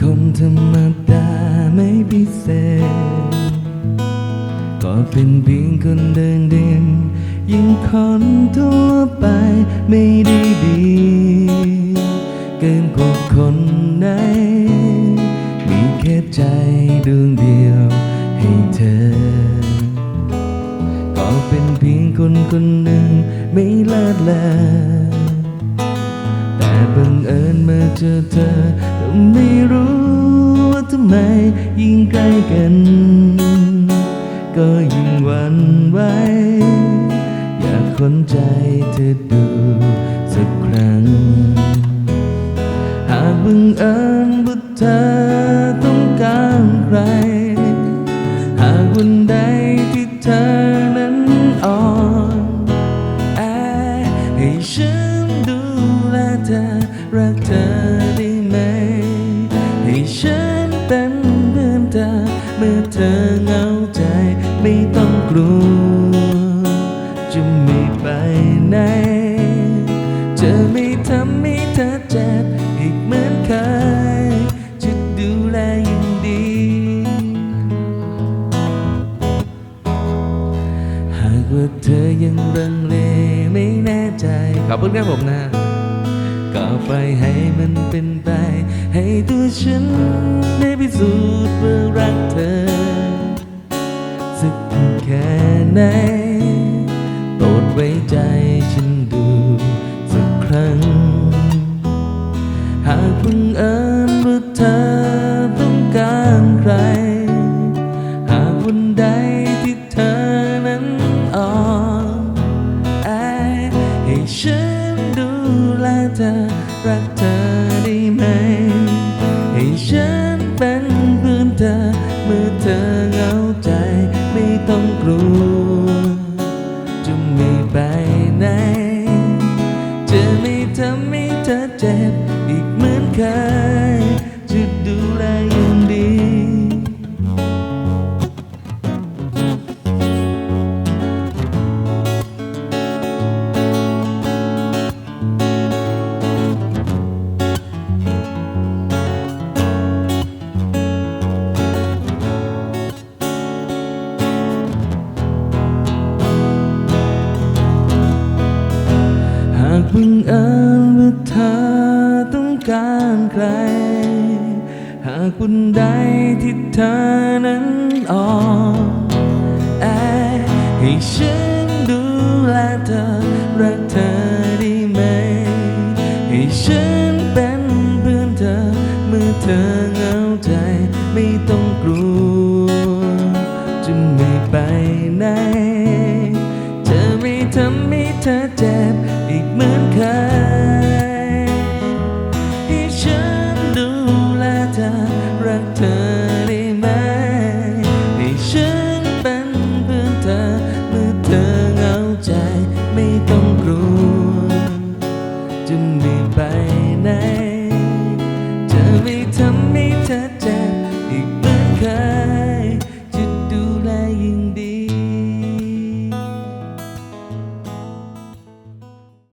คนธรรมดาไม่พิเศษ ก็เป็นเพียงคนเดินเดินยิ่งคนทั่วไปไม่ได้ดี เกินกว่าคนไหน มีแค่ใจดวงเดียวให้เธอ ก็เป็นเพียงคนคนหนึ่งไม่เลิศเลอแต่บังเอิญมาเจอเธอ ไม่รู้ว่าทำไมยิ่งใกล้กัน ก็ยิ่งหวั่นไหวอยากค้นใจเธอดูสักครั้ง หากบังเอิญว่าเธอต้องการใคร หากวันใดที่เธอนั้นอ่อนแอให้ฉันดูแลเธอรักเธอได้ไหม ว่าเธอยังรังเลไม่แน่ใจ ขอบคุณครับผมนะก็ปล่อยให้มันเป็นไป ให้ตัวฉันได้พิสูจน์ว่ารักเธอ สักแค่ไหนโปรดไว้ใจฉันดูสักครั้ง หากบังเอิญว่าเธอ เธอได้ไหม ให้ฉันเป็นเพื่อนเธอ เมื่อเธอเหงาใจไม่ต้องกลัวจะไม่ไปไหน จะไม่ทำให้เธอเจ็บอีกเหมือนเคย อต้องการใคร หากวันใดที่เธอนั้นอ่อนแอให้ฉันดูแลเธอรักเธอได้ไหม ให้ฉันเป็นเพื่อนเธอเมื่อเธอเหงาใจไม่